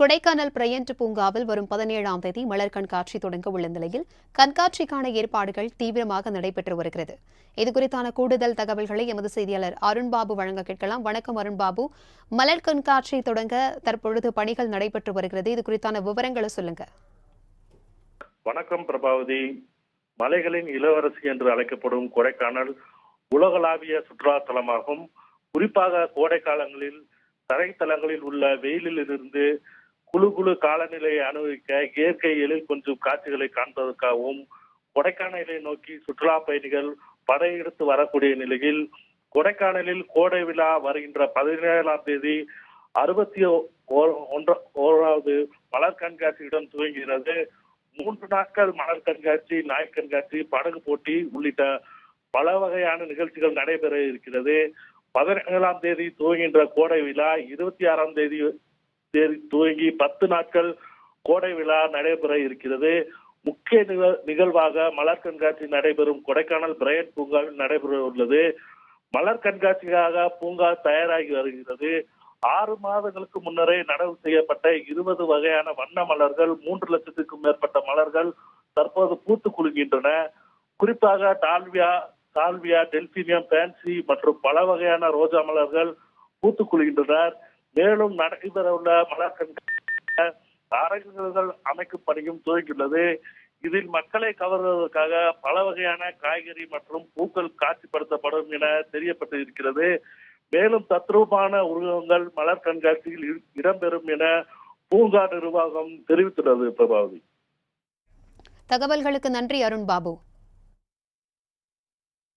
Kodaikanal Bryant பூங்காவில் வரும் பதினேழாம் தேதி மலர் கண்காட்சி தொடங்க உள்ள நிலையில் கண்காட்சிக்கான ஏற்பாடுகள் தீவிரமாக நடைபெற்று வருகிறது. இதுகுறித்தான கூடுதல் தகவல்களை எமது செய்தியாளர் அருண்பாபு வழங்க கேட்கலாம். வணக்கம் அருண்பாபு. மலர் கண்காட்சி தொடங்க தற்பொழுது பணிகள் நடைபெற்று வருகிறது. இது குறித்தான விவரங்களை சொல்லுங்க. வணக்கம் பிரபாவதி. மலைகளின் இளவரசி என்று அழைக்கப்படும் கொடைக்கானல் உலகளாவிய சுற்றுலா தலமாகும் குறிப்பாக கோடை காலங்களில் தரைத்தலங்களில் உள்ள வெயிலில் இருந்து குழு குழு காலநிலையை அனுபவிக்க இயற்கை எழில் கொஞ்சம் காட்சிகளை காண்பதற்காகவும் கொடைக்கானலை நோக்கி சுற்றுலா பயணிகள் படையெடுத்து வரக்கூடிய நிலையில் கொடைக்கானலில் கோடை விழா வருகின்ற பதினேழாம் தேதி அறுபத்தி ஒன்ற ஓராவது மலர் கண்காட்சியுடன் துவங்குகிறது. மூன்று நாட்கள் மலர் கண்காட்சி நாய் கண்காட்சி படகு போட்டி உள்ளிட்ட பல வகையான நிகழ்ச்சிகள் நடைபெற இருக்கிறது. பதினேழாம் தேதி துவங்குகின்ற கோடை விழா இருபத்தி ஆறாம் தேதி துவங்கி பத்து நாட்கள் கோடை விழா நடைபெற இருக்கிறது. முக்கிய நிக- நிகழ்வாக மலர் கண்காட்சி நடைபெறும் கொடைக்கானல் பிரையட் பூங்காவில் நடைபெற உள்ளது. மலர் கண்காட்சிக்காக பூங்கா தயாராகி வருகிறது. ஆறு மாதங்களுக்கு முன்னரே நடவு செய்யப்பட்ட இருபது வகையான வண்ண மலர்கள் மூன்று லட்சத்துக்கும் மேற்பட்ட மலர்கள் தற்போது பூத்து குலுங்கின்றன குறிப்பாக டால்வியா டால்வியா டெல்பினியம் பேன்சி மற்றும் பல வகையான ரோஜா மலர்கள் பூத்து குலுகின்றனர் மேலும் நடைபெறவுள்ள மலர் கண்காட்சியில் அரங்குகள் அமைக்கும் பணியும் துவங்கியுள்ளது இதில் மக்களை கவர்வதற்காக பல வகையான காய்கறி மற்றும் பூக்கள் காட்சிப்படுத்தப்படும் என தெரியப்பட்டு இருக்கிறது மேலும் தத்ரூபமான உருவங்கள் மலர் கண்காட்சியில் இடம்பெறும் என பூங்கா நிர்வாகம் தெரிவித்துள்ளது பிரபாவதி. தகவல்களுக்கு நன்றி அருண் பாபு